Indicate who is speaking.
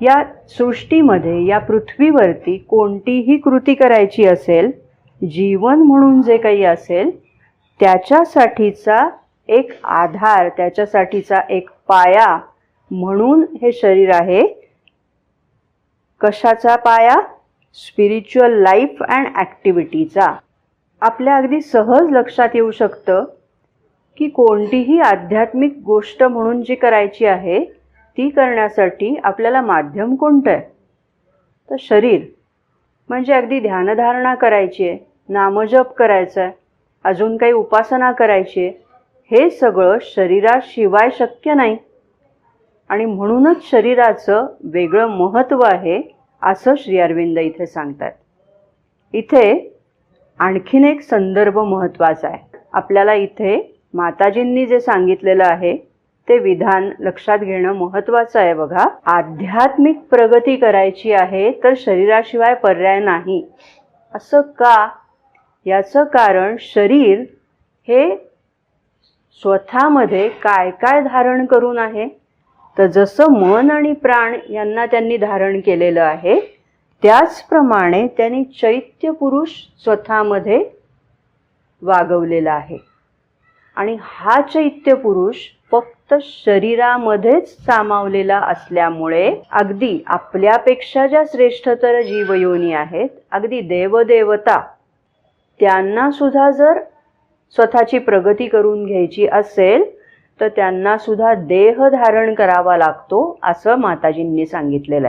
Speaker 1: या सृष्टीमध्ये या पृथ्वीवरती कोणतीही कृती करायची असेल जीवन म्हणून जे काही असेल त्याच्यासाठीचा एक आधार त्याच्यासाठीचा एक पाया म्हणून हे शरीर आहे. कशाचा पाया? स्पिरिच्युअल लाईफ अँड ॲक्टिव्हिटीचा आपल्या अगदी सहज लक्षात येऊ शकतं की कोणतीही आध्यात्मिक गोष्ट म्हणून जी करायची आहे ती करण्यासाठी आपल्याला माध्यम कोणतं आहे? तर शरीर. म्हणजे अगदी ध्यानधारणा करायची आहे नामजप करायचा आहे अजून काही उपासना करायची आहे हे सगळं शरीराशिवाय शक्य नाही. आणि म्हणूनच शरीराचं वेगळं महत्त्व आहे असं श्री अरविंद इथे सांगतात. इथे आणखीन एक संदर्भ महत्त्वाचा आहे. आपल्याला इथे माताजींनी जे सांगितलेलं आहे ते विधान लक्षात घेणं महत्वाचं आहे बघा. आध्यात्मिक प्रगती करायची आहे तर शरीराशिवाय पर्याय नाही. असं का? याचं कारण शरीर हे स्वतःमध्ये काय काय धारण करून आहे? तर जसं मन आणि प्राण यांना त्यांनी धारण केलेलं आहे त्याचप्रमाणे त्यांनी चैत्य पुरुष स्वतःमध्ये वागवलेला आहे. आणि हा चैत्य पुरुष फक्त शरीरामध्येच सामावलेला असल्यामुळे अगदी आपल्यापेक्षा ज्या श्रेष्ठतर जीवयोनी आहेत अगदी देवदेवता त्यांना सुद्धा जर स्वतःची प्रगती करून घ्यायची असेल तर त्यांना सुद्धा देह धारण करावा लागतो असं माताजींनी सांगितलेलं आहे.